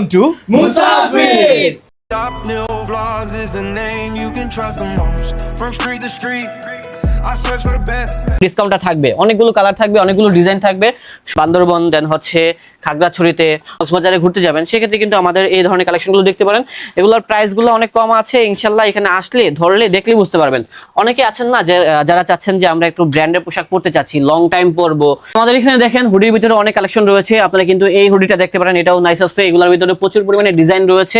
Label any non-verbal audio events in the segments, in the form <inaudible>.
Welcome to Musafir. Top New Vlogs is the name you can trust the most. From street to street, ডিসকাউন্টটা থাকবে অনেকগুলো colour থাকবে অনেকগুলো design থাকবে। বান্দরবন দেন হচ্ছে খাগড়াছড়িতে কক্সবাজারে ঘুরতে যাবেন। সেক্ষেত্রে কিন্তু আমাদের এই ধরনের কালেকশনগুলো দেখতে পারেন। এগুলোর প্রাইসগুলো অনেক কম আছে। ইনশাল্লাহ এখানে আসলে ধরলে দেখলেই বুঝতে পারবেন। অনেকে আছেন না যে যারা চাচ্ছেন যে আমরা একটু ব্র্যান্ডের পোশাক পরতে চাচ্ছি লং টাইম পরবো। আমাদের এখানে দেখেন হুডির ভিতরে অনেক কালেকশন রয়েছে। আপনারা কিন্তু এই হুডিটা দেখতে পারেন এটাও নাইস আছে। এগুলোর ভিতরে প্রচুর পরিমাণে ডিজাইন রয়েছে।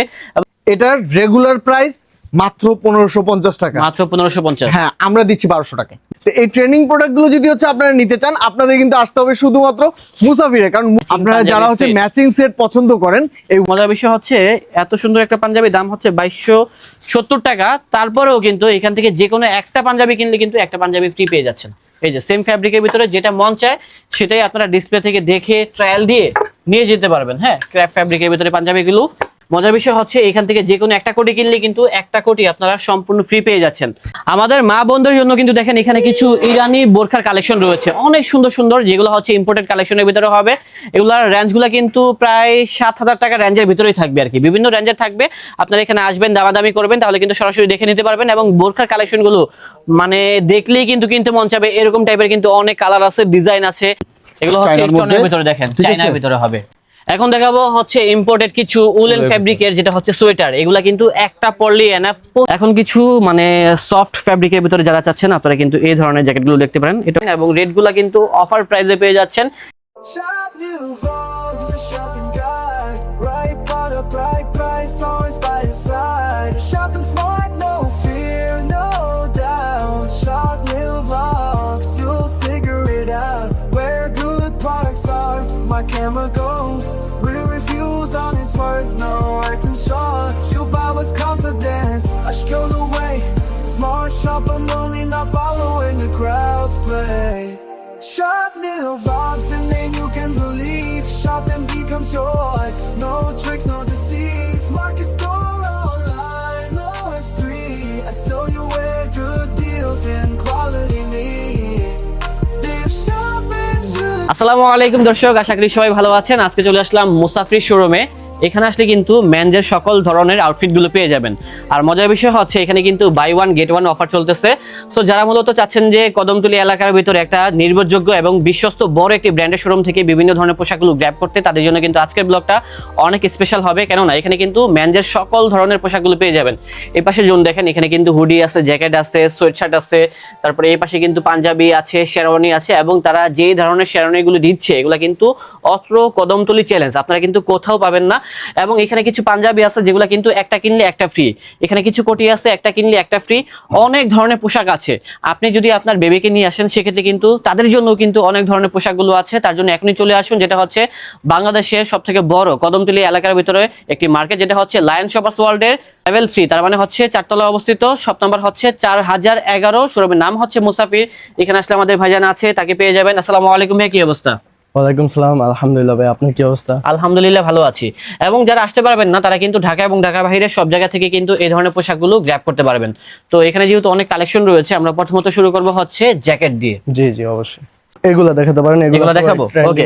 এটার রেগুলার প্রাইস মাত্র পনেরোশো পঞ্চাশ টাকা। মাত্র পনেরোশো পঞ্চাশ। হ্যাঁ আমরা দিচ্ছি বারোশো টাকা তো এই ট্রেনিং প্রোডাক্টগুলো যদি হচ্ছে আপনারা নিতে চান আপনাদের কিন্তু আসতে হবে শুধুমাত্র মুসাফিরে। কারণ আপনারা যারা হচ্ছে ম্যাচিং সেট পছন্দ করেন এই মজার বিষয় হচ্ছে এত সুন্দর একটা পাঞ্জাবি দাম হচ্ছে বাইশশো সত্তর টাকা। তারপরেও কিন্তু এখান থেকে যে কোনো একটা পাঞ্জাবি কিনলে কিন্তু একটা পাঞ্জাবি ফ্রি পেয়ে যাচ্ছেন। এই যে সেম ফ্যাব্রিকের ভিতরে যেটা মন চায় সেটাই আপনারা ডিসপ্লে থেকে দেখে ট্রায়াল দিয়ে নিয়ে যেতে পারবেন। হ্যাঁ ক্র্যাপ ফ্যাব্রিকের ভিতরে পাঞ্জাবিগুলো। মজার বিষয় হচ্ছে এখান থেকে যে কোনো একটা কোটি কিনলে কিন্তু একটা কোটি আপনারা সম্পূর্ণ ফ্রি পেয়ে যাচ্ছেন। আমাদের মা বোনদের জন্য কিন্তু দেখেন এখানে কিছু ইরানি বোরখার কালেকশন রয়েছে। অনেক সুন্দর সুন্দর যেগুলো হচ্ছে ইম্পোর্টেড কালেকশনের ভিতরে হবে। এগুলোর রেঞ্জগুলো কিন্তু প্রায় সাত হাজার টাকা রেঞ্জের ভিতরেই থাকবে আর কি। বিভিন্ন রেঞ্জের থাকবে। আপনারা এখানে আসবেন দামাদামি করবেন তাহলে কিন্তু সরাসরি দেখে নিতে পারবেন এবং বোরখার কালেকশনগুলো মানে দেখলেই কিন্তু কিনতে মন চাবে। এরকম টাইপের কিন্তু অনেক কালার আছে ডিজাইন আছে। এগুলো হচ্ছে ভিতরে দেখেন চাইনার ভিতরে হবে। এখন দেখাবো হচ্ছে ইম্পোর্টেড কিছু উলেন ফ্যাব্রিকের যেটা হচ্ছে সোয়েটার এগুলা কিন্তু একটা পরলেই এনাফ এখন কিছু মানে সফট ফ্যাব্রিকের ভিতরে যারা চাচ্ছেন আপনারা কিন্তু এই ধরনের জ্যাকেটগুলো দেখতে পারেন। এটা এবং রেটগুলা কিন্তু অফার প্রাইসে পেয়ে যাচ্ছেন। Shopping guide. Becomes joy. No tricks, no deceit. Market store online, no street. I sell you where good deals and quality meet. Live shopping আসসালামু আলাইকুম দর্শক আশা করি সবাই ভালো আছেন আজকে চলে আসলাম মুসাফির শোরুমে এখানে আসলে কিন্তু ম্যানজের সকল ধরনের আউটফিটগুলো পেয়ে যাবেন। আর মজার বিষয় হচ্ছে এখানে কিন্তু buy one get one offer চলতেছে। সো যারা মূলত চাচ্ছেন যে কদমতলি এলাকার ভিতরে একটা নির্ভরযোগ্য এবং বিশ্বস্ত বড় একটি ব্র্যান্ডের শোরুম থেকে বিভিন্ন ধরনের পোশাকগুলো গ্র্যাব করতে, তাদের জন্য কিন্তু আজকের ব্লগটা অনেক স্পেশাল হবে। কেননা এখানে কিন্তু ম্যানজের সকল ধরনের পোশাকগুলো পেয়ে যাবেন। এই পাশে জোন দেখেন, এখানে কিন্তু হুডি আছে জ্যাকেট আছে সোয়েট শার্ট আছে, তারপরে এই পাশে কিন্তু পাঞ্জাবি আছে, শেরওয়ানি আছে এবং তারা যেই ধরনের শেরওয়ানিগুলো দিচ্ছে, এগুলো কিন্তু অত্র কদমতলি চ্যালেঞ্জ আপনারা কিন্তু কোথাও পাবেন না। এবং এখানে কিছু পাঞ্জাবি আছে যেগুলো কিন্তু একটা কিনলে একটা ফ্রি এখানে কিছু কোটি আছে, একটা কিনলে একটা ফ্রি অনেক ধরনের পোশাক আছে। আপনি যদি আপনার বেবিকে নিয়ে আসেন, সেক্ষেত্রে কিন্তু তাদের জন্য কিন্তু অনেক ধরনের পোশাকগুলো আছে। তার জন্য এখনই চলে আসুন, যেটা হচ্ছে বাংলাদেশের সব থেকে বড় কদমতলি এলাকার ভিতরে একটি মার্কেট যেটা হচ্ছে লায়ন শপার্স ওয়ার্ল্ডের লেভেল থ্রি তার মানে হচ্ছে চারতলা অবস্থিত। সব নাম্বার হচ্ছে চার হাজার এগারো। শোরুমের নাম হচ্ছে মুসাফির। এখানে আসলে আমাদের ভাইজান আছে, তাকে পেয়ে যাবেন। আসসালামু আলাইকুম ভাই কি অবস্থা? ওয়ালাইকুম সালাম আলহামদুলিল্লাহ ভাই আপনার কি অবস্থা? আলহামদুলিল্লাহ ভালো আছি। এবং যারা আসতে পারবেন না তারা কিন্তু ঢাকা এবং ঢাকা বাইরে সব জায়গা থেকে কিন্তু এই ধরনের পোশাকগুলো গ্র্যাব করতে পারবেন। তো এখানে যেহেতু অনেক কালেকশন রয়েছে আমরা প্রথমত শুরু করব হচ্ছে জ্যাকেট দিয়ে। জি জি অবশ্যই। এগুলা দেখাতে পারেন এগুলো তো দেখাবো? ওকে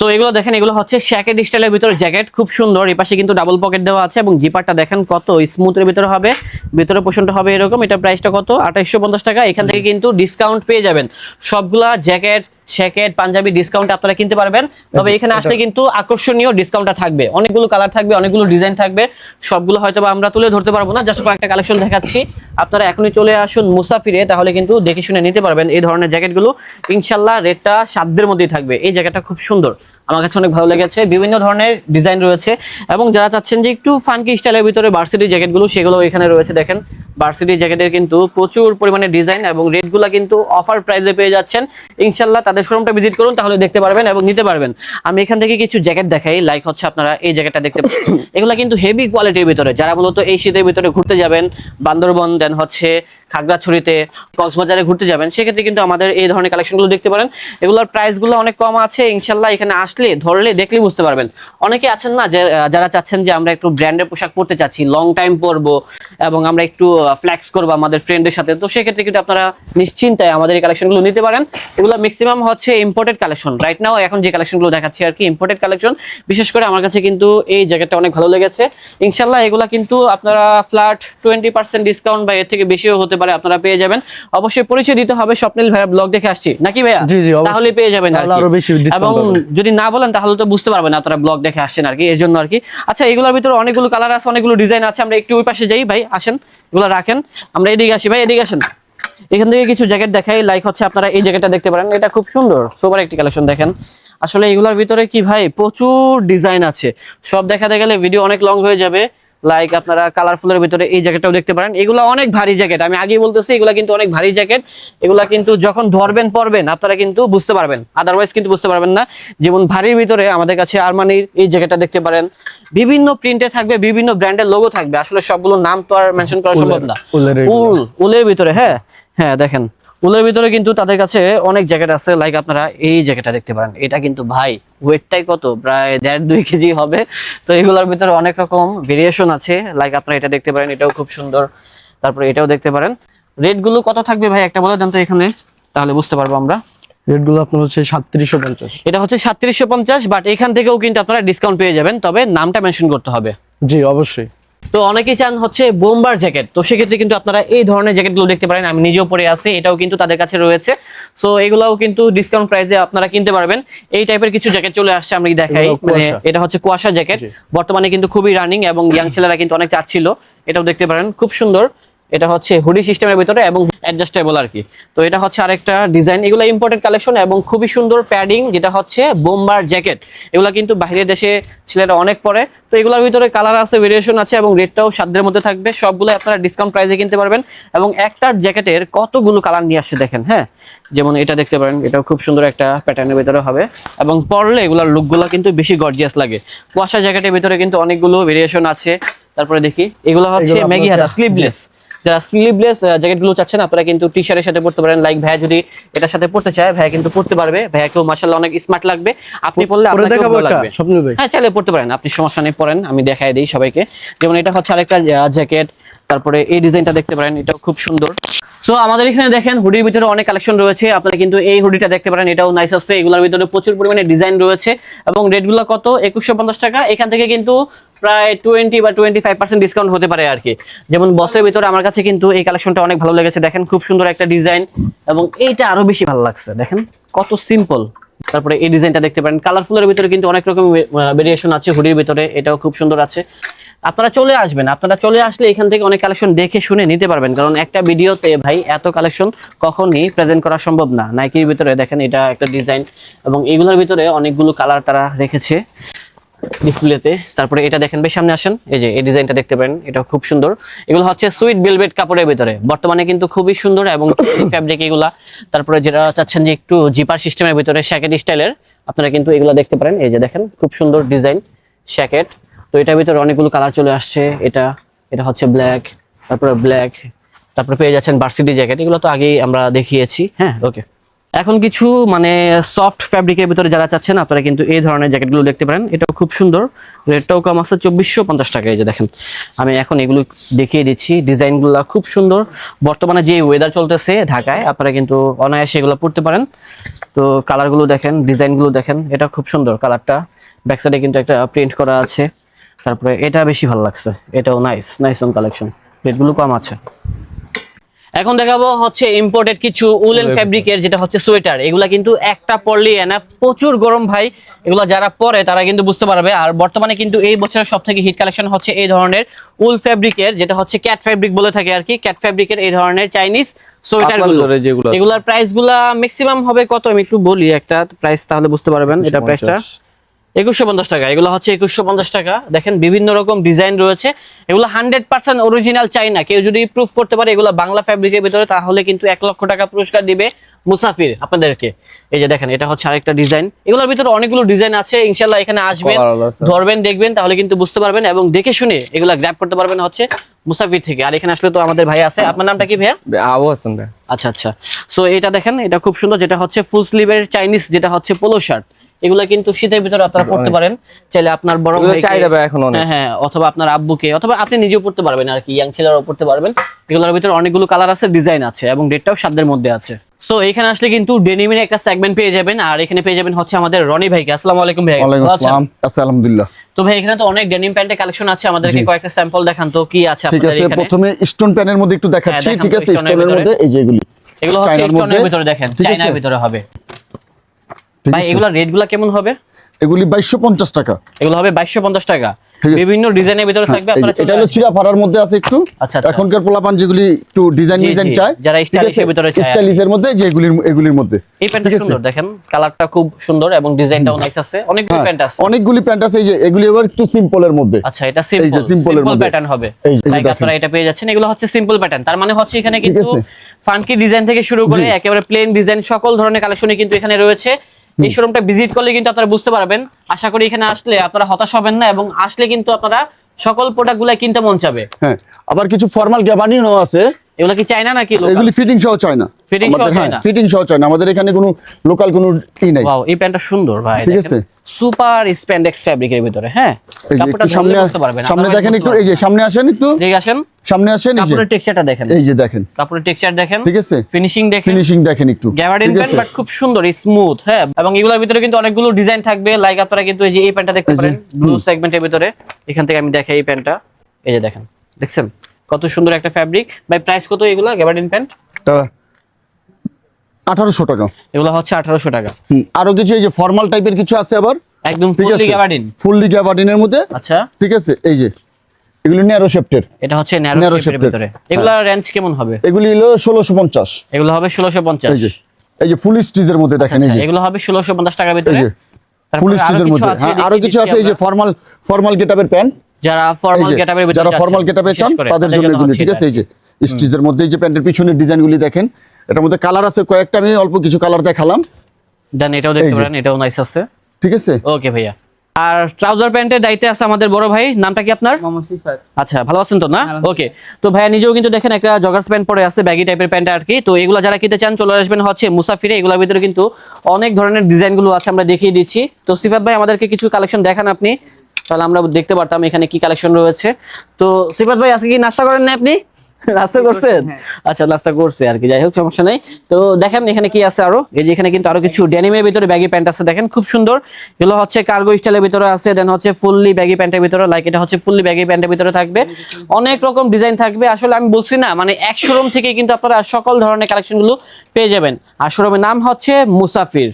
তো এগুলো দেখেন এগুলো হচ্ছে শ্যাকেট স্টাইলের ভিতরে জ্যাকেট খুব সুন্দর। এই পাশে কিন্তু ডাবল পকেট দেওয়া আছে এবং জিপারটা দেখেন কত স্মুথের ভিতরে হবে। ভিতরে পোষণটা হবে এরকম এটা প্রাইসটা কত? আঠাইশশো টাকা। এখান থেকে কিন্তু ডিসকাউন্ট পেয়ে যাবেন। সবগুলা জ্যাকেট শ্যাকেট পাঞ্জাবি ডিসকাউন্ট আপনারা কিনতে পারবেন। তবে এখানে আসলে কিন্তু আকর্ষণীয় ডিসকাউন্টটা থাকবে। অনেকগুলো কালার থাকবে অনেকগুলো ডিজাইন থাকবে। সবগুলো হয়তো বা আমরা তুলে ধরতে পারব না। জাস্ট কয়েকটা কালেকশন দেখাচ্ছি। আপনারা এখনই চলে আসুন মুসাফিরে তাহলে কিন্তু দেখে শুনে নিতে পারবেন এই ধরনের জ্যাকেটগুলো ইনশাল্লাহ রেটটা সাধ্যের মধ্যেই থাকবে। এই জ্যাকেটটা খুব সুন্দর। আমার কাছে অনেক ভালো লেগেছে। বিভিন্ন ধরনের ডিজাইন রয়েছে এবং যারা চাচ্ছেন যে একটু ফানকি স্টাইলের ভিতরে ভার্সিটি জ্যাকেটগুলো সেগুলো এখানে রয়েছে দেখেন। ভার্সিটি জ্যাকেটের কিন্তু প্রচুর পরিমাণে ডিজাইন এবং রেটগুলো কিন্তু অফার প্রাইসে পেয়ে যাচ্ছেন। ইনশাল্লাহ তাদের শোরুমটা ভিজিট করুন, তাহলে দেখতে পারবেন এবং নিতে পারবেন। আমি এখান থেকে কিছু জ্যাকেট দেখাই লাইক হচ্ছে আপনারা এই জ্যাকেটটা দেখতে এগুলো কিন্তু হেভি কোয়ালিটির ভিতরে, যারা মূলত এই শীতের ভিতরে ঘুরতে যাবেন, বান্দরবন দেন হচ্ছে খাগড়াছড়িতে, কক্সবাজারে ঘুরতে যাবেন, সেক্ষেত্রে কিন্তু আমাদের এই ধরনের কালেকশনগুলো দেখতে পারেন। এগুলোর প্রাইসগুলো অনেক কম আছে ইনশাল্লাহ এখানে আসলে আসলে ধরলে দেখলে বুঝতে পারবেন। অনেকে আছেন না যে যারা চাচ্ছেন যে আমরা একটু ব্র্যান্ডের পোশাক পরতে চাচ্ছি লং টাইম পরবো এবং আমরা একটু ফ্ল্যাক্স করব আমাদের ফ্রেন্ডের সাথে তো সেক্ষেত্রে কিন্তু আপনারা নিশ্চিন্তায় আমাদের এই কালেকশনগুলো নিতে পারেন। এগুলো ম্যাক্সিমাম হচ্ছে ইম্পোর্টেড কালেকশন রাইট নাও এখন যে কালেকশনগুলো দেখাচ্ছি আর কি ইম্পোর্টেড কালেকশন বিশেষ করে আমার কাছে কিন্তু এই জ্যাকেটটা অনেক ভালো লেগেছে। ইনশাল্লাহ এগুলা কিন্তু আপনারা ফ্ল্যাট টোয়েন্টি পার্সেন্ট ডিসকাউন্ট বা এর থেকে বেশিও হতে পারে আপনারা পেয়ে যাবেন। অবশ্যই পরিচয় দিতে হবে স্বপ্নিল ভাইয়া ব্লগ দেখে আসছি। নাকি ভাইয়া। তাহলে পেয়ে যাবেন এবং যদি না বলেন তাহলে তো বুঝতে পারবেন আপনারা ব্লগ দেখে আসছেন আর কি, এর জন্য আর কি। আচ্ছা এগুলোর ভিতরে অনেকগুলো কালার আছে, অনেকগুলো ডিজাইন আছে, আমরা একটু ওই পাশে যাই ভাই, আসেন, এগুলো রাখেন। আমরা এদিকে আসি ভাই, এদিকে আসেন। এখান থেকে কিছু জ্যাকেট দেখাই লাইক হচ্ছে আপনারা এই জ্যাকেটটা দেখতে পারেন, এটা খুব সুন্দর সোবার একটি কালেকশন দেখেন। আসলে এগুলোর ভিতরে কি ভাই, প্রচুর ডিজাইন আছে। সব দেখাতে গেলে ভিডিও অনেক লং হয়ে যাবে। লাইক আপনারা কালারফুলের ভিতরে এই জ্যাকেটটাও দেখতে পারেন। এগুলো অনেক ভারী জ্যাকেট আমি আগেই বলতেছি এগুলো কিন্তু অনেক ভারী জ্যাকেট এগুলা কিন্তু যখন ধরবেন পরবেন আপনারা কিন্তু বুঝতে পারবেন। আদারওয়াইজ কিন্তু বুঝতে পারবেন না। যেমন ভারীর ভিতরে আমাদের কাছে আরমানির এই জ্যাকেটটা দেখতে পারেন। বিভিন্ন প্রিন্টে থাকবে বিভিন্ন ব্র্যান্ডের লোগো থাকবে। আসলে সবগুলোর নাম তো আর মেনশন করা সম্ভব না। উল উলের ভিতরে হ্যাঁ। হ্যাঁ দেখেন। উলের ভিতরে কিন্তু তাদের কাছে অনেক জ্যাকেট আছে লাইক আপনারা এই জ্যাকেটটা দেখতে পারেন। এটা কিন্তু ভাই ওয়েটটাই কত? প্রায় দেড় দুই কেজি হবে। তো এগুলোর ভিতরে অনেক রকম ভেরিয়েশন আছে। লাইক আপনারা এটা দেখতে পারেন এটাও খুব সুন্দর। তারপরে এটাও দেখতে পারেন। রেটগুলো কত থাকবে ভাই? একটা বলে দেন তো এখানে। তাহলে বুঝতে পারব আমরা। রেটগুলো আপনার হচ্ছে সাতত্রিশশো পঞ্চাশ। এটা হচ্ছে সাতত্রিশশো পঞ্চাশ বাট এখান থেকেও কিন্তু আপনারা ডিসকাউন্ট পেয়ে যাবেন। তবে নামটা মেনশন করতে হবে। জি অবশ্যই। তো অনেকেই চান হচ্ছে বোম্বার জ্যাকেট। তো সেক্ষেত্রে কিন্তু আপনারা এই ধরনের জ্যাকেটগুলো দেখতে পারেন। আমি নিজেও পরে আছি এটাও কিন্তু তাদের কাছে রয়েছে। সো এগুলাও কিন্তু ডিসকাউন্ট প্রাইসে আপনারা কিনতে পারবেন। এই টাইপের কিছু জ্যাকেট চলে আসছে আমি দেখাই। মানে এটা হচ্ছে কুয়াশা জ্যাকেট। বর্তমানে কিন্তু খুবই রানিং এবং ইয়াং <coughs> ছেলেরা কিন্তু অনেক চাচ্ছিল। এটাও দেখতে পারেন খুব সুন্দর। এটা হচ্ছে হুডি সিস্টেমের ভিতরে এবং অ্যাডজাস্টেবল আর কি। তো এটা হচ্ছে আরেকটা ডিজাইন এগুলো ইম্পোর্টেড কালেকশন এবং খুবই সুন্দর প্যাডিং যেটা হচ্ছে বোম্বার জ্যাকেট। এগুলো কিন্তু বাইরের দেশে ছেলেরা অনেক পরে। তো এগুলোর ভিতরে কালার আছে ভেরিয়েশন আছে এবং রেটটাও সাধ্যের মধ্যে থাকবে। সবগুলো আপনারা ডিসকাউন্ট প্রাইসে কিনতে পারবেন এবং একটা জ্যাকেটের কতগুলো কালার নিয়ে আসছে দেখেন হ্যাঁ? যেমন এটা দেখতে পারেন এটাও খুব সুন্দর একটা প্যাটার্নের ভিতরে হবে। এবং পরলে এগুলোর লুকগুলো কিন্তু বেশি গর্জিয়াস লাগে। কুয়াশা জ্যাকেটের ভিতরে কিন্তু অনেকগুলো ভেরিয়েশন আছে। তারপরে দেখি এগুলো হচ্ছে ম্যাগি হাতা স্লিভলেস যারা স্লিভলেস জ্যাকেটগুলো চাচ্ছেন আপনারা কিন্তু টি শার্টের সাথে পড়তে পারেন। লাইক ভাইয়া যদি এটার সাথে পড়তে চায় ভাইয়া কিন্তু পড়তে পারবে। ভাইয়াকেও মার্শাল্লাহ অনেক স্মার্ট লাগবে। আপনি পড়লে পরে আপনাকেও ভালো লাগবে। হ্যাঁ চাইলে পড়তে পারেন। আপনি সমস্যা নেই পড়েন। আমি দেখাই দিই সবাইকে। যেমন এটা হচ্ছে আরেকটা জ্যাকেট তারপরে এই ডিজাইনটা দেখতে পারেন, এটাও খুব সুন্দর। সো আমাদের এখানে দেখেন, হুডির ভিতরে অনেক কালেকশন রয়েছে। আপনারা কিন্তু এই হুডিটা দেখতে পারেন, এটাও নাইস আছে। এগুলোর ভিতরে প্রচুর পরিমাণে ডিজাইন রয়েছে। এবং রেটগুলো কত? একুশশো পঞ্চাশ টাকা। এখান থেকে কিন্তু প্রায় টোয়েন্টি বা টোয়েন্টি ফাইভ পার্সেন্ট ডিসকাউন্ট হতে পারে আর কি। যেমন বসের ভিতরে আমার কাছে কিন্তু এই কালেকশনটা অনেক ভালো লেগেছে। দেখেন, খুব সুন্দর একটা ডিজাইন এবং এইটা আরও বেশি ভালো লাগছে, দেখেন। কত সিম্পল তারপরে এই ডিজাইনটা দেখতে পারেন। কালারফুলের ভিতরে কিন্তু অনেক রকম ভেরিয়েশন আছে হুডির ভিতরে। এটাও খুব সুন্দর আছে। আপনারা চলে আসবেন, আপনারা চলে আসলে এখান থেকে অনেক কালেকশন দেখে শুনে নিতে পারবেন। কারণ একটা ভিডিওতে, ভাই, এত কালেকশন কখনই প্রেজেন্ট করা সম্ভব না। নাইকির ভিতরে দেখেন, এটা একটা ডিজাইন এবং এগুলোর ভিতরে অনেকগুলো কালার তারা রেখেছে ডিসপ্লেতে তারপরে এটা দেখেন, ভাই, সামনে আসেন। এই যে, এই ডিজাইনটা দেখতে পারেন এটা খুব সুন্দর। এগুলো হচ্ছে সুইট ভেলভেট কাপড়ের ভিতরে। বর্তমানে কিন্তু খুবই সুন্দর এবং ফ্যাব্রিক এগুলা। তারপরে যেটা চাচ্ছেন যে একটু জিপার সিস্টেমের ভিতরে শ্যাকেট স্টাইলের আপনারা কিন্তু এগুলো দেখতে পারেন। এই যে দেখেন, খুব সুন্দর ডিজাইন শ্যাকেট এটার ভিতরে অনেকগুলো কালার চলে আসছে। এটা এটা হচ্ছে ব্ল্যাক তারপরে ব্ল্যাক তারপরে পেয়ে যাচ্ছেন ভার্সিটি জ্যাকেট এগুলো তো আগেই আমরা দেখিয়েছি। হ্যাঁ। ওকে এখন কিছু মানে সফট ফ্যাব্রিকের ভিতরে যারা চাচ্ছেন আপনারা কিন্তু এই ধরনের জ্যাকেটগুলো দেখতে পারেন। এটাও খুব সুন্দর। রেটটাও কম আছে চব্বিশশো পঞ্চাশ টাকা। এই যে দেখেন আমি এখন এগুলো দেখিয়ে দিচ্ছি। ডিজাইনগুলো খুব সুন্দর। বর্তমানে যে ওয়েদার চলতেছে ঢাকায় আপনারা কিন্তু অনায়াসে এগুলো পড়তে পারেন। তো কালারগুলো দেখেন ডিজাইনগুলো দেখেন এটা খুব সুন্দর। কালারটা ব্যাক সাইডে কিন্তু একটা প্রিন্ট করা আছে। তারপরে এটা বেশি ভালো লাগছে। এটাও নাইস নাইস অন কালেকশন রেটগুলো কম আছে। এখন দেখাবো হচ্ছে ইম্পোর্টেড কিছু উলেন ফ্যাব্রিকের যেটা হচ্ছে সোয়েটার এগুলা কিন্তু একটা পরলি এনাফ প্রচুর গরম ভাই। এগুলা যারা পরে তারা কিন্তু বুঝতে পারবে। আর বর্তমানে কিন্তু এই বছরের সব থেকে হিট কালেকশন হচ্ছে এই ধরনের উল ফ্যাব্রিকের যেটা হচ্ছে ক্যাট ফ্যাব্রিক বলে থাকে আর কি। ক্যাট ফ্যাব্রিকের এই ধরনের চাইনিজ সোয়েটার এগুলার প্রাইসগুলা ম্যাক্সিমাম হবে কত? আমি একটু বলি একটা। প্রাইস তাহলে বুঝতে পারবেন। এটা প্রাইসটা একুশশো পঞ্চাশ টাকা। এগুলো হচ্ছে একুশশো পঞ্চাশ টাকা। দেখেন বিভিন্ন রকম ডিজাইন রয়েছে। এগুলো হান্ড্রেড পার্সেন্ট অরিজিনাল চাই না কেউ যদি প্রুফ করতে পারে এগুলো বাংলা ফ্যাব্রিকের ভিতরে তাহলে কিন্তু এক লক্ষ টাকা পুরস্কার দিবে মুসাফির আপনাদেরকে। এই যে দেখেন এটা হচ্ছে আরেকটা ডিজাইন এগুলোর ভিতরে অনেকগুলো ডিজাইন আছে। ইনশাল্লাহ এখানে আসবেন। ধরবেন দেখবেন তাহলে কিন্তু বুঝতে পারবেন এবং দেখে শুনে এগুলো গ্র্যাপ করতে পারবেন হচ্ছে মুসাফির থেকে। আর এখানে আসলে তো আমাদের ভাই আছে। আপনার নামটা কি ভাইয়া? আবু হাসান ভাই। আচ্ছা আচ্ছা। সো এটা দেখেন এটা খুব সুন্দর যেটা হচ্ছে ফুল স্লিভের চাইনিজ যেটা হচ্ছে পোলো শার্ট এগুলা কিন্তু শীতের ভিতরে আপনারা পড়তে পারেন। চাইলে আপনার বড় ভাইকে- এখন অনেক। হ্যাঁ হ্যাঁ অথবা আপনার আব্বুকে অথবা আপনি নিজেও পড়তে পারবেন আর কি ইয়াং ছেলেরাও পড়তে পারবেন। এগুলোর ভিতরে অনেকগুলো কালার আছে ডিজাইন আছে এবং ডেটটাও সাধ্যের মধ্যে আছে। সো এখানে আসলে কিন্তু ডেনিমের একটা সেগমেন্ট পেয়ে যাবেন আর এখানে পেয়ে যাবেন হচ্ছে আমাদের রনি ভাইকে। আসসালামু আলাইকুম ভাই। ওয়ালাইকুম আসসালাম। আচ্ছা আলহামদুলিল্লাহ। তো ভাই এখানে তো অনেক ডেনিম প্যান্টের কালেকশন আছে আমাদেরকে কয়েকটা স্যাম্পল দেখান তো কি আছে আপনাদের এখানে? ঠিক আছে প্রথমে স্টোন প্যানের মধ্যে একটু দেখাচ্ছি ঠিক আছে এর স্টোনের মধ্যে এই যে এগুলি হচ্ছে ইলেকট্রনের ভিতরে দেখেন চায়নার ভিতরে হবে। ভাই এগুলো রেটগুলা কেমন হবে? এগুলি বাইশশো পঞ্চাশ টাকা। এগুলো হবে বাইশশো পঞ্চাশ টাকা। বিভিন্ন ডিজাইনের ভিতরে থাকবে আপনারা এটা হলো চিরা ফাড়ার মধ্যে আছে একটু। আচ্ছা, আচ্ছা। এখনকার পোলাপান যেগুলি একটু ডিজাইন ডিজাইন চায় যারা? এর ভিতরে চায় স্টাইলিশের মধ্যে যে এগুলির এগুলির মধ্যে এই প্যান্টটা সুন্দর দেখেন। কালারটা খুব সুন্দর এবং ডিজাইনটাও নাইস আছে। অনেকগুলো হ্যাঁ, প্যান্ট আছে। অনেকগুলি প্যান্ট আছে এই যে এগুলি এবার একটু সিম্পলের মধ্যে। আচ্ছা এটা সিম্পল এই যে এর মধ্যে। প্যাটার্ন হবে। লাইক আপনারা এটা পেয়ে যাচ্ছেন। এগুলো হচ্ছে সিম্পল প্যাটার্ন তার মানে হচ্ছে এখানে কিন্তু। ফানকি ডিজাইন থেকে শুরু করে একেবারে প্লেন ডিজাইন সকল ধরনের কালেকশনই কিন্তু এখানে রয়েছে। এই শোরুমটা ভিজিট করলে কিন্তু আপনারা বুঝতে পারবেন। আশা করি এখানে আসলে আপনারা হতাশ হবেন না এবং আসলে কিন্তু আপনারা সকল প্রোডাক্টগুলো কিনতে মন চাবে। হ্যাঁ আবার কিছু ফর্মাল গ্যাবানিও আছে। এগুলো কি চাইনা নাকি? এগুলি ফিটিং সহ চায় না Fitting সহ চায় না? ফিটিং সহ চায় না আমাদের এখানে কোনো লোকাল কোনো ই নাই। ওয়াও এই প্যান্টটা সুন্দর ভাই ঠিক আছে। সুপার স্প্যান্ডেক্স ফ্যাব্রিকের ভিতরে হ্যাঁ? কাপড়টা সামনে সামনে দেখেন একটু এই যে সামনে আসেন একটু। দেখে আসেন। সামনে আসেন এই যে। কাপড়ের টেক্সচারটা দেখেন। এই যে দেখেন। কাপড়ের টেক্সচার দেখেন। ঠিক আছে। ফিনিশিং দেখেন। ফিনিশিং দেখেন একটু। গ্যাবার্ডিন ঠিক প্যান্ট বাট খুব সুন্দর স্মুথ হ্যাঁ? এবং এগুলোর ভিতরে কিন্তু অনেকগুলো ডিজাইন থাকবে। লাইক আপনারা কিন্তু এই যে এই প্যান্টটা দেখতে পারেন ব্লু সেগমেন্টের ভিতরে। এখান থেকে আমি দেখাই এই প্যান্টটা এই যে দেখেন দেখছেন? কত সুন্দর একটা ফ্যাব্রিক বাই প্রাইস কত এগুলো গ্যাবার্ডিন প্যান্ট আঠারোশো টাকা। এগুলো হচ্ছে আঠারোশো টাকা। আরও কিছু এই যে ফর্মাল টাইপের কিছু আছে আবার? একদম ফুললি গ্যাবার্ডিন ফুললি গ্যাবার্ডিনের মধ্যে? আচ্ছা। ঠিক আছে এই যে এগুলি ন্যারো এটা হচ্ছে ন্যারো। ভিতরে। এগুলো রেঞ্জ কেমন হবে? এগুলি হলো ষোলোশো পঞ্চাশ। এগুলো হবে এই যে এই যে ফুল স্টিজের মধ্যে দেখেন এই যে। এগুলো হবে ষোলোশো পঞ্চাশ টাকার এই ভিতরে ফুল আরও স্টিজের মধ্যে হ্যাঁ আরও কিছু আছে এই যে ফর্মাল ফর্মাল গেটাপের প্যান্ট যারা ফর্মাল ভিতরে যারা ফর্মাল চান তাদের জন্য এগুলি ঠিক আছে? এই যে স্টিজের মধ্যে যে প্যান্টের পিছনের ডিজাইনগুলি দেখেন এটার মধ্যে কালার আছে কয়েকটা আমি অল্প কিছু কালার দেখালাম। দেন এটাও দেখতে পারেন এটাও নাইস আছে। ঠিক আছে? ওকে ভাইয়া। আর ট্রাউজার প্যান্টের দায়িত্বে আছে আমাদের বড় ভাই নামটা কি আপনার? আচ্ছা ভালো আছেন তো না? ওকে তো ভাইয়া নিজেও কিন্তু দেখেন একটা জগার্স প্যান্ট পরে আছে ব্যাগি টাইপের প্যান্ট আর কি। তো এগুলো যারা কিনতে চান চলে আসবেন হচ্ছে মুসাফিরে। এগুলোর ভিতরে কিন্তু অনেক ধরনের ডিজাইনগুলো আছে আমরা দেখিয়ে দিচ্ছি। তো সিফাত ভাই আমাদেরকে কিছু কালেকশন দেখান আপনি। তাহলে আমরা দেখতে পারতাম এখানে কি কালেকশন রয়েছে। তো সিফাত ভাই আজকে কি নাস্তা করেন না আপনি? নাস্তা করছেন? আচ্ছা নাস্তা করছে আর কি যাই হোক সমস্যা নাই। তো দেখেন এখানে কি আছে আরও? এই যে এখানে কিন্তু আরও কিছু ডেনিমের ভিতরে ব্যাগি প্যান্ট আছে দেখেন খুব সুন্দর। এগুলো হচ্ছে কার্গো স্টাইলের ভিতরে আছে দেন হচ্ছে ফুললি ব্যাগি প্যান্টের ভিতরে লাইক এটা হচ্ছে ফুললি ব্যাগি প্যান্টের ভিতরে থাকবে। অনেক রকম ডিজাইন থাকবে। আসলে আমি বলছি না মানে এক শোরুম থেকে কিন্তু আপনারা সকল ধরনের কালেকশনগুলো পেয়ে যাবেন। আর শোরুমের নাম হচ্ছে মুসাফির।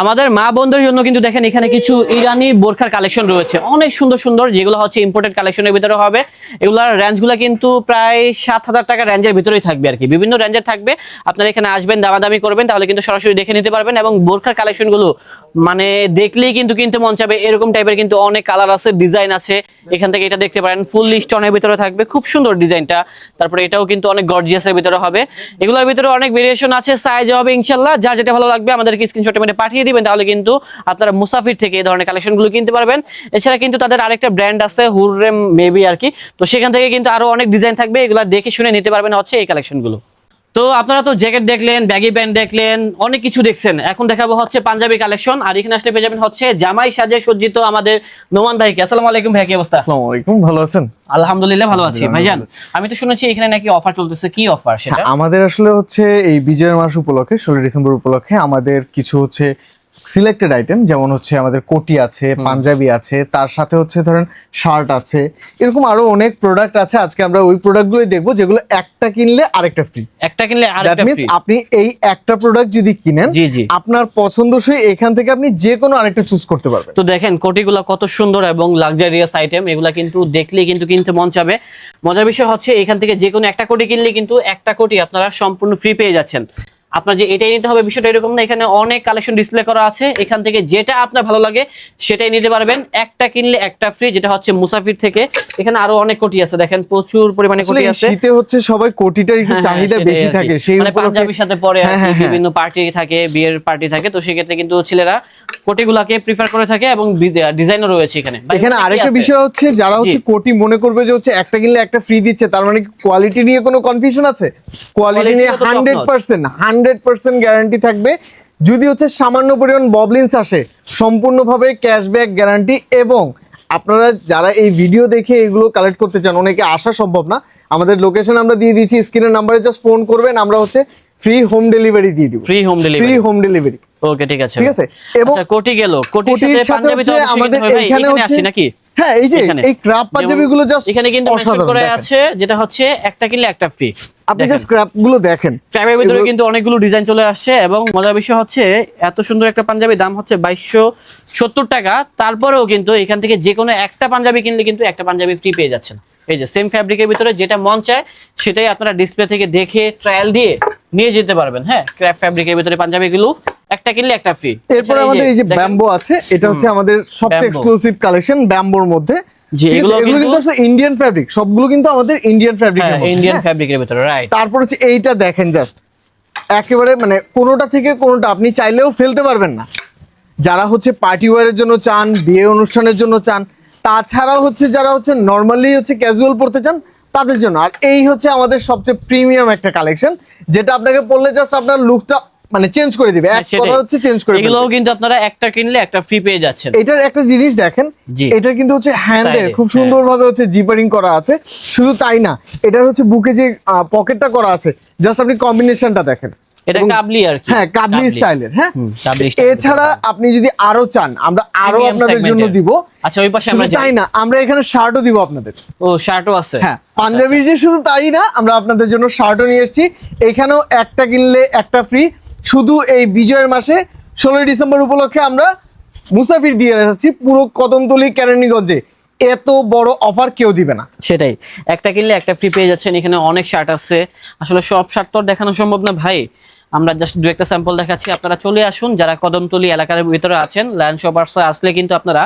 আমাদের মা বোনদের জন্য কিন্তু দেখেন এখানে কিছু ইরানি বোরখার কালেকশন রয়েছে। অনেক সুন্দর সুন্দর, যেগুলো হচ্ছে ইম্পোর্টেড কালেকশনের ভিতরে হবে। এগুলোর রেঞ্জগুলো কিন্তু প্রায় সাত হাজার টাকা রেঞ্জের ভিতরেই থাকবে আর কি। বিভিন্ন রেঞ্জের থাকবে। আপনারা এখানে আসবেন, দামাদামি করবেন, তাহলে কিন্তু সরাসরি দেখে নিতে পারবেন এবং বোরখার কালেকশনগুলো মানে দেখলেই কিন্তু, কিনতে মন চাবে। এরকম টাইপের কিন্তু অনেক কালার আছে ডিজাইন আছে। এখান থেকে এটা দেখতে পারেন ফুল স্টোনের ভিতরে থাকবে। খুব সুন্দর ডিজাইনটা তারপরে এটাও কিন্তু অনেক গর্জিয়াসের ভিতরে হবে। এগুলোর ভিতরে অনেক ভেরিয়েশন আছে সাইজ হবে ইনশাল্লাহ যার যেটা ভালো লাগবে আমাদেরকে স্ক্রিনশটে মেরে পাঠিয়ে দিবেন, তাহলে কিন্তু আপনারা মুসাফির থেকে এই ধরনের কালেকশনগুলো কিনতে পারবেন। এছাড়া কিন্তু তাদের আরেকটা ব্র্যান্ড আছে, হুররেম মেবি আর কি। তো সেখান থেকে কিন্তু আরও অনেক ডিজাইন থাকবে, এগুলো দেখে শুনে নিতে পারবেন হচ্ছে এই কালেকশনগুলো তো আপনারা তো জ্যাকেট দেখলেন ব্যাগি প্যান্ট দেখলেন অনেক কিছু দেখছেন। এখন দেখাবো হচ্ছে পাঞ্জাবি কালেকশন আর এখানে আসলে পেয়ে যাবেন হচ্ছে জামাই সাজে সজ্জিত আমাদের নোমান ভাইকে। আসসালামু আলাইকুম ভাই কি অবস্থা? আসসালামু আলাইকুম ভালো আছেন? আলহামদুলিল্লাহ ভালো আছি। ভাইজান আমি তো শুনেছি এখানে নাকি অফার চলতেছে। কি অফার সেটা? আমাদের আসলে হচ্ছে এই বিজয়ের মাস উপলক্ষে ষোলো ডিসেম্বর উপলক্ষে আমাদের কিছু হচ্ছে সিলেক্টেড আইটেম যেমন হচ্ছে আমাদের কোটি আছে পাঞ্জাবি আছে তার সাথে হচ্ছে ধরেন শার্ট আছে। এরকম আরও অনেক প্রোডাক্ট আছে আজকে আমরা ওই প্রোডাক্টগুলোই দেখব যেগুলো একটা কিনলে আরেকটা ফ্রি একটা কিনলে আরেকটা ফ্রি আপনি এই একটা প্রোডাক্ট যদি কিনেন জি, জি। আপনার পছন্দসই এখান থেকে আপনি যে কোনো আরেকটা চুজ করতে পারবেন। তো দেখেন কোটিগুলো কত সুন্দর এবং লাক্সারিয়াস আইটেম এগুলা কিন্তু দেখলেই কিন্তু কিনতে মন চাবে। মজার বিষয় হচ্ছে এখান থেকে যে কোনো একটা কোটি কিনলে কিন্তু একটা কোটি আপনারা সম্পূর্ণ ফ্রি পেয়ে যাচ্ছেন। আপনার যে এটাই নিতে হবে বিষয়টা এরকম না। এখানে অনেক কালেকশন ডিসপ্লে করা আছে। এখান থেকে যেটা আপনার ভালো লাগে সেটাই নিতে পারবেন। একটা কিনলে একটা ফ্রি যেটা হচ্ছে মুসাফির থেকে। এখানে আরও অনেক কোটি আছে। দেখেন প্রচুর পরিমাণে কোটি আছে। শীতে হচ্ছে সবাই কোটিটার একটু হ্যাঁ, হ্যাঁ, চাহিদা বেশি থাকে। সেই মানে উপলক্ষে পাঞ্জাবির সাথে পরে আর হ্যাঁ। বিভিন্ন পার্টি থাকে বিয়ের পার্টি থাকে। তো সেক্ষেত্রে কিন্তু ছেলেরা কোটিগুলাকে প্রিফার করে থাকে এবং ডিজাইনও রয়েছে এখানে। এখানে আরেকটা বিষয় হচ্ছে যারা হচ্ছে কোটি মনে করবে যে হচ্ছে একটা কিনলে একটা ফ্রি দিচ্ছে তার মানে কোয়ালিটি নিয়ে কোনো কনফিউশন আছে? কোয়ালিটি নিয়ে hundred. Percent hundred percent guarantee থাকবে। যদি হচ্ছে সামান্য পরিমাণ ববলিন্স আসে সম্পূর্ণভাবে ক্যাশব্যাক গ্যারান্টি এবং আপনারা যারা এই ভিডিও দেখে এগুলো কালেক্ট করতে চান অনেকে আসা সম্ভব না। আমাদের লোকেশন আমরা দিয়ে দিচ্ছি স্ক্রিনের নাম্বারে জাস্ট ফোন করবেন আমরা হচ্ছে ফ্রি হোম ডেলিভারি দিয়ে দিব। Free home delivery free home delivery okay ঠিক আছে। ঠিক আছে? এবং আচ্ছা কোটি গেল। কোটির সাথে পাঞ্জাবি তো আমাদের এখানে আসি নাকি? হ্যাঁ এই যে এই ক্রাপ পাঞ্জাবি গুলো জাস্ট এখানে কিন্তু মেনশন করা করে আছে যেটা হচ্ছে একটা কিনলে একটা ফ্রি আপনি জাস্ট ক্রাপগুলো দেখেন। ট্র্যাবের ভিতরে কিন্তু অনেকগুলো ডিজাইন চলে আসছে এবং মজার বিষয় হচ্ছে এত সুন্দর একটা পাঞ্জাবি দাম হচ্ছে বাইশশো সত্তর টাকা। তারপরেও কিন্তু এখান থেকে যে কোনো একটা পাঞ্জাবি কিনলে কিন্তু একটা পাঞ্জাবি ফ্রি পেয়ে যাচ্ছেন। এই যে সেম ফ্যাব্রিকের ভিতরে যেটা মন চায় সেটাই আপনারা ডিসপ্লে থেকে দেখে ট্রায়াল দিয়ে নিয়ে যেতে পারবেন। হ্যাঁ ক্র্যাপ ফ্যাব্রিকের ভিতরে পাঞ্জাবিগুলো একটা কিনলে একটা ফ্রি এরপরে আমাদের এই যে ব্যাম্বো আছে এটা হচ্ছে আমাদের সবচেয়ে। এক্সক্লুসিভ কালেকশন ব্যাম্বোর মধ্যে। জি, এগুলো কিন্তু আসলে ইন্ডিয়ান ফ্যাব্রিক সবগুলো কিন্তু আমাদের ইন্ডিয়ান ফ্যাব্রিক ইন্ডিয়ান ফ্যাব্রিকের ভিতরে রাইট তারপর হচ্ছে এইটা দেখেন জাস্ট একেবারে মানে কোনোটা থেকে কোনোটা আপনি চাইলেও ফেলতে পারবেন না। যারা হচ্ছে পার্টি ওয়ারের জন্য চান বিয়ে অনুষ্ঠানের জন্য চান তাছাড়াও হচ্ছে যারা হচ্ছে নর্মালি হচ্ছে ক্যাজুয়াল পড়তে চান তাদের জন্য। আর এই হচ্ছে আমাদের সবচেয়ে প্রিমিয়াম একটা কালেকশন যেটা আপনাকে পড়লে জাস্ট আপনার লুকটা মানে চেঞ্জ করে দিবে। এক কথা হচ্ছে চেঞ্জ করে এগুলোও কিন্তু আপনারা একটা কিনলে একটা ফ্রি পেয়ে যাচ্ছেন। এটার একটা জিনিস দেখেন জি। এটার কিন্তু হচ্ছে হ্যান্ডের খুব হ্যাঁ। সুন্দরভাবে হচ্ছে জিপারিং করা আছে। শুধু তাই না এটার হচ্ছে বুকে যে পকেটটা করা আছে জাস্ট আপনি কম্বিনেশনটা দেখেন। এটা কাবলি আর কি। হ্যাঁ কাবলি স্টাইলের হ্যাঁ? এছাড়া আপনি যদি আরও চান আমরা আরও আপনাদের জন্য দিব। আচ্ছা ওই পাশে আমরা তাই যাই না আমরা এখানে শার্টও দিব আপনাদের। ও শার্টও আছে? হ্যাঁ পাঞ্জাবি যে শুধু তাই না আমরা আপনাদের জন্য শার্টও নিয়ে এসেছি। এখানেও একটা কিনলে একটা ফ্রি শুধু এই বিজয়ের মাসে ষোলোই ডিসেম্বর উপলক্ষে আমরা মুসাফির দিয়ে যাচ্ছি পুরো কদমতলি কেরানীগঞ্জে। এত বড় অফার কেউ দিবে না। সেটাই। একটা কিনলে একটা ফ্রি পেয়ে যাচ্ছেন, এখানে অনেক শার্ট আছে। আসলে সব শার্ট তো দেখানো সম্ভব না ভাই। আমরা জাস্ট দু একটা স্যাম্পল দেখাচ্ছি। আপনারা চলে আসুন, যারা কদমতলি এলাকার ভিতরে আছেন ল্যান্ড শপার্স আসলে কিন্তু আপনারা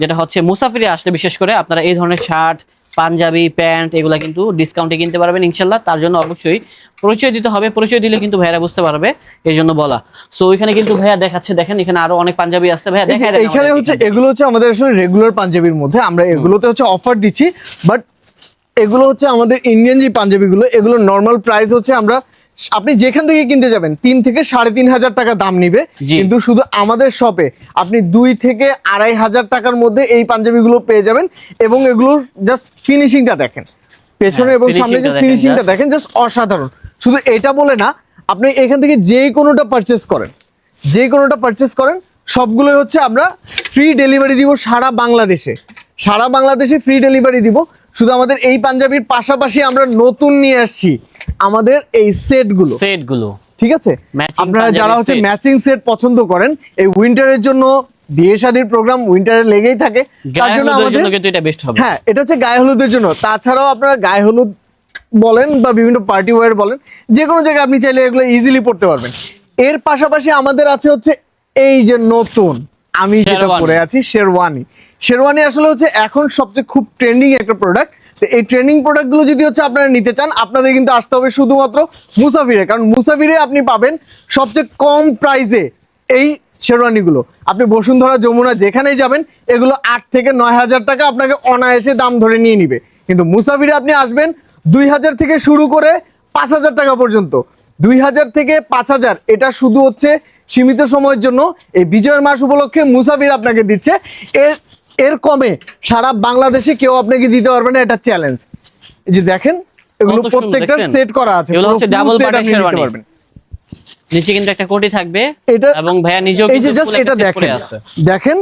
যেটা হচ্ছে মুসাফিরে আসলে বিশেষ করে আপনারা এই ধরনের শার্ট পাঞ্জাবি প্যান্ট এগুলো কিন্তু ডিসকাউন্টে কিনতে পারবেন ইনশাল্লাহ। তার জন্য অবশ্যই পরিচয় দিতে হবে। পরিচয় দিলে কিন্তু ভাইয়ারা বুঝতে পারবে এই জন্য বলা। সো ওইখানে কিন্তু ভাইয়া দেখাচ্ছে দেখেন এখানে আরও অনেক পাঞ্জাবি আছে। ভাইয়া এখানে হচ্ছে এগুলো হচ্ছে আমাদের আসলে রেগুলার পাঞ্জাবির মধ্যে। আমরা এগুলোতে হচ্ছে অফার দিচ্ছি বাট এগুলো হচ্ছে আমাদের ইন্ডিয়ান যে পাঞ্জাবিগুলো এগুলো নর্মাল প্রাইস হচ্ছে আমরা আপনি যেখান থেকে কিনতে যাবেন তিন থেকে সাড়ে তিন হাজার টাকা দাম নিবে। কিন্তু শুধু আমাদের শপে আপনি দুই থেকে আড়াই হাজার টাকার মধ্যে এই পাঞ্জাবিগুলো পেয়ে যাবেন এবং এগুলোর জাস্ট ফিনিশিংটা দেখেন। পেছনে হ্যাঁ, এবং সামনে যে ফিনিশিংটা দেখেন জাস্ট অসাধারণ। শুধু এটা বলে না আপনি এখান থেকে যে কোনোটা পারচেস করেন যে কোনোটা পারচেস করেন সবগুলোই হচ্ছে আমরা ফ্রি ডেলিভারি দিব সারা বাংলাদেশে। সারা বাংলাদেশে ফ্রি ডেলিভারি দিব। শুধু আমাদের এই পাঞ্জাবির পাশাপাশি আমরা নতুন নিয়ে আসছি আমাদের এই সেটগুলো। সেটগুলো ঠিক আছে? আপনারা যারা হচ্ছে ম্যাচিং সেট পছন্দ করেন এই উইন্টারের জন্য বিয়ে শাদীর প্রোগ্রাম উইন্টারে লেগেই থাকে। তার জন্য আমাদের কিন্তু এটা বেস্ট হবে। হ্যাঁ এটা হচ্ছে গায়ে হলুদের জন্য। তাছাড়াও আপনারা গায়ে হলুদ বলেন বা বিভিন্ন পার্টি ওয়্যার বলেন যে কোনো জায়গায় আপনি চাইলে এগুলো ইজিলি পড়তে পারবেন। এর পাশাপাশি আমাদের আছে হচ্ছে এই যে নতুন আমি যেটা পরে আছি শেরওয়ানি শেরওয়ানি আসলে হচ্ছে এখন সবচেয়ে খুব ট্রেন্ডিং একটা প্রোডাক্ট তো এই ট্রেন্ডিং প্রোডাক্টগুলো যদি হচ্ছে আপনারা নিতে চান, আপনাদের কিন্তু আসতে হবে শুধুমাত্র মুসাফিরে। কারণ মুসাফিরে আপনি পাবেন সবচেয়ে কম প্রাইসে এই শেরওয়ানিগুলো আপনি বসুন্ধরা, যমুনা, যেখানেই যাবেন, এগুলো আট থেকে নয় হাজার টাকা আপনাকে অনায়াসে দাম ধরে নিয়ে নিবে। কিন্তু মুসাফিরে আপনি আসবেন দুই হাজার থেকে শুরু করে পাঁচ হাজার টাকা পর্যন্ত। দুই হাজার থেকে পাঁচ হাজার, এটা শুধু হচ্ছে সীমিত সময়ের জন্য। এই বিজয়ের মাস উপলক্ষে মুসাফির আপনাকে দিচ্ছে। এর এর কমে সারা বাংলাদেশে কেউ আপনাকে দিতে পারবে না এটা চ্যালেঞ্জ এই যে দেখেন এগুলো প্রত্যেকটা সেট করা আছে এগুলো হচ্ছে ডাবল নিতে শেরওয়ানি। পারবেন। নিচে কিন্তু একটা কোটি থাকবে এটা এবং ভাইয়া নিজেও এই যে জাস্ট এটা দেখেন দেখেন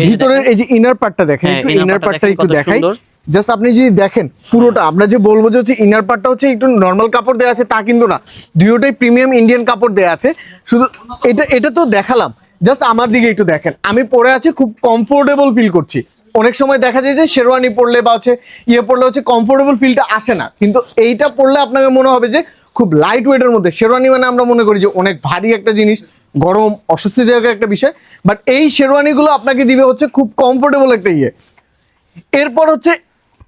ভিতরের এই যে ইনার পার্টটা দেখেন হ্যাঁ, ইনার পার্টটা একটু কত দেখাই সুন্দর। জাস্ট আপনি যদি দেখেন পুরোটা, আমরা যে বলব যে হচ্ছে ইনার পার্টটা হচ্ছে একটু নর্মাল কাপড় দেওয়া আছে, তা কিন্তু না। দুটোটাই প্রিমিয়াম ইন্ডিয়ান কাপড় দেওয়া আছে। শুধু এটা এটা তো দেখালাম। জাস্ট আমার দিকে একটু দেখেন। আমি পরে আছি, খুব কমফোর্টেবল ফিল করছি। অনেক সময় দেখা যায় যে শেরওয়ানি পরলে বা হচ্ছে ইয়ে পরলে হচ্ছে কমফোর্টেবল ফিলটা আসে না। কিন্তু এইটা পরলে আপনাকে মনে হবে যে খুব লাইট ওয়েটের মধ্যে, শেরওয়ানি মানে আমরা মনে করি যে অনেক ভারী একটা জিনিস, গরম, অস্বস্তিদায়ক একটা বিষয়। বাট এই শেরওয়ানিগুলো আপনাকে দিবে হচ্ছে খুব কমফোর্টেবল একটা ইয়ে। এরপর হচ্ছে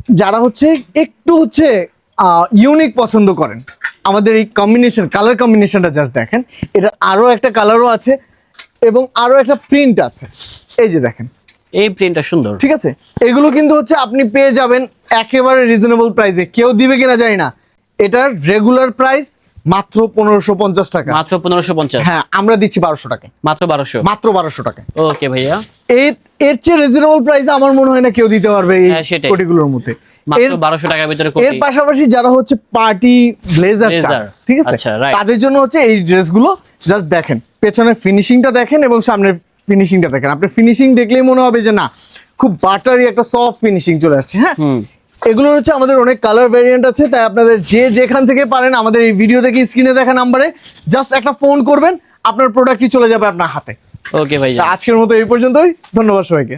যারা হচ্ছে একটু হচ্ছে ইউনিক পছন্দ করেন। আমাদের এই কম্বিনেশন কালার কম্বিনেশনটা জাস্ট দেখেন। এটা আরও একটা কালারও আছে এবং আরও একটা প্রিন্ট আছে। এই যে দেখেন। এই প্রিন্টটা সুন্দর। ঠিক আছে? এগুলো কিন্তু হচ্ছে আপনি পেয়ে যাবেন একেবারে রিজনেবল প্রাইসে কেউ দিবে কিনা জানি না। এটার রেগুলার প্রাইস মাত্র পনেরোশো পঞ্চাশ টাকা। মাত্র পনেরোশো পঞ্চাশ? হ্যাঁ আমরা দিচ্ছি বারোশো টাকা মাত্র বারোশো? মাত্র বারোশো টাকা ওকে ভাইয়া। এর এর চেয়ে রিজনেবল প্রাইসে আমার মনে হয় না কেউ দিতে পারবে এই হ্যাঁ, কোটিগুলোর মধ্যে। বারোশো টাকার ভিতরে এর পাশাপাশি যারা হচ্ছে পার্টি ব্লেজার ঠিক আছে? আচ্ছা, তাদের জন্য হচ্ছে এই ড্রেসগুলো জাস্ট দেখেন। পেছনের ফিনিশিংটা দেখেন এবং সামনের ফিনিশিংটা দেখেন। আপনার ফিনিশিং দেখলেই মনে হবে যে না খুব বাটারি একটা সফট ফিনিশিং চলে আসছে হ্যাঁ? এগুলো হচ্ছে আমাদের অনেক কালার ভ্যারিয়েন্ট আছে তাই আপনাদের যে যেখান থেকে পারেন আমাদের এই ভিডিও থেকে স্ক্রিনে দেখা নাম্বারে জাস্ট একটা ফোন করবেন আপনার প্রোডাক্টই চলে যাবে আপনার হাতে। ওকে ভাই আজকের মতো এই পর্যন্তই ধন্যবাদ সবাইকে।